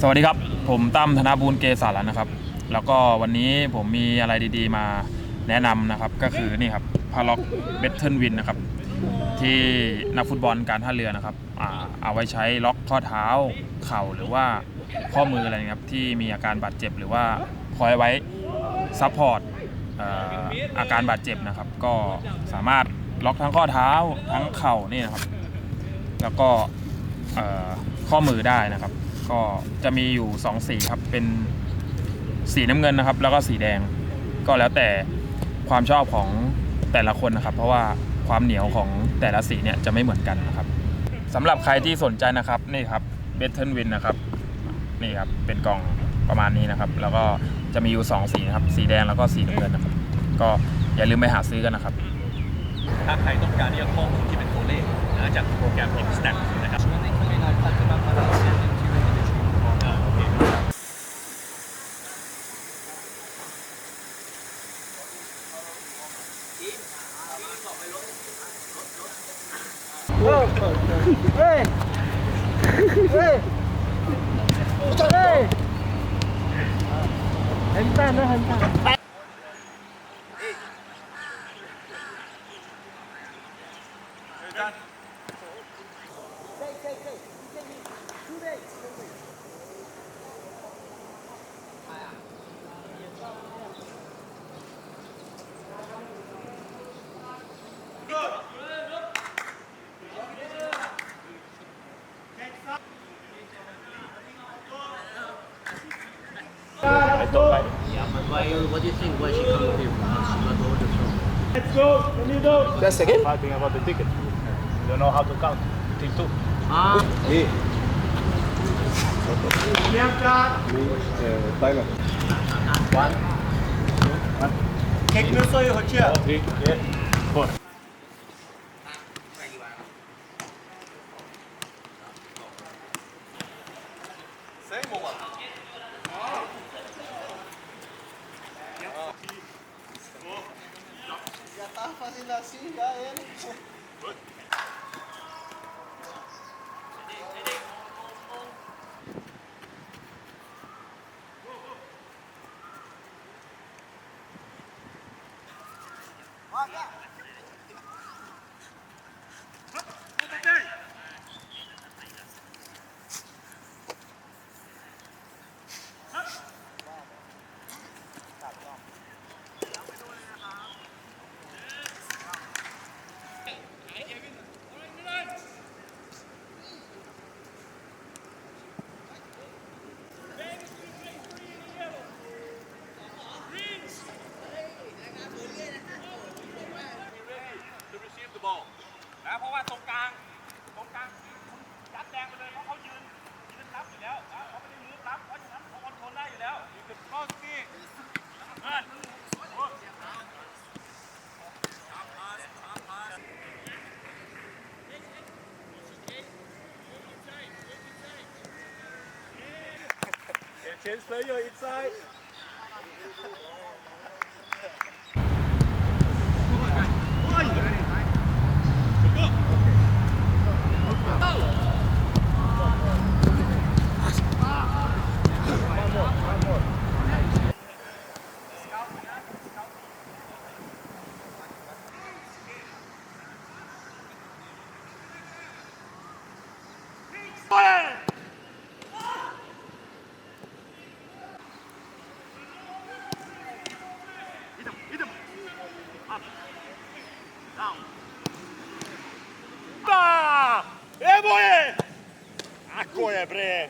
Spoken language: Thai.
สวัสดีครับ ผมตั้มธนบูลเกษารันนะครับ แล้วก็วันนี้ผมมีอะไรดีๆมาแนะนำนะครับ ก็คือนี่ครับพาล็อกเบทเทิลวินนะครับ ที่นักฟุตบอลการท่าเรือนะครับอเอาไว้ใช้ล็อกข้อเท้าเข่าหรือว่าข้อมืออะไรนะครับที่มีอาการบาดเจ็บหรือว่าคอยไว้ซัพพอร์ตอาการบาดเจ็บนะครับ ก็สามารถล็อกทั้งข้อเท้าทั้งเข่านี่นะครับ แล้วก็ข้อมือได้นะครับ ก็จะมีอยู่ 2 สีครับ เป็นสีน้ำเงินนะครับ แล้วก็สีแดง ก็แล้วแต่ความชอบของแต่ละคนนะครับ เพราะว่าความเหนียวของแต่ละสีเนี่ยจะไม่เหมือนกันนะครับสำหรับใครที่สนใจนะครับนี่ครับเบทเทิลวินนะครับนี่ครับเป็นกล่องประมาณนี้นะครับ แล้วก็จะมีอยู่ 2 สีนะครับ สีแดงแล้วก็สีน้ำเงินนะครับ ก็อย่าลืมไปหาซื้อกันนะครับ ถ้าใครต้องการที่จะข้อมูลที่เป็น เลขนะจากโปรแกรม Instat นะครับ Why, what do you think? Why she come with him? She got older, so. Let's go. Can you do? That's again? Fighting about the ticket. You don't know how to count. Till two. Ah, Me. Bianca. Me. Uh, Thailand. Kek nước sôi hồi fazendo assim, dá ele. Change player inside. E Debre.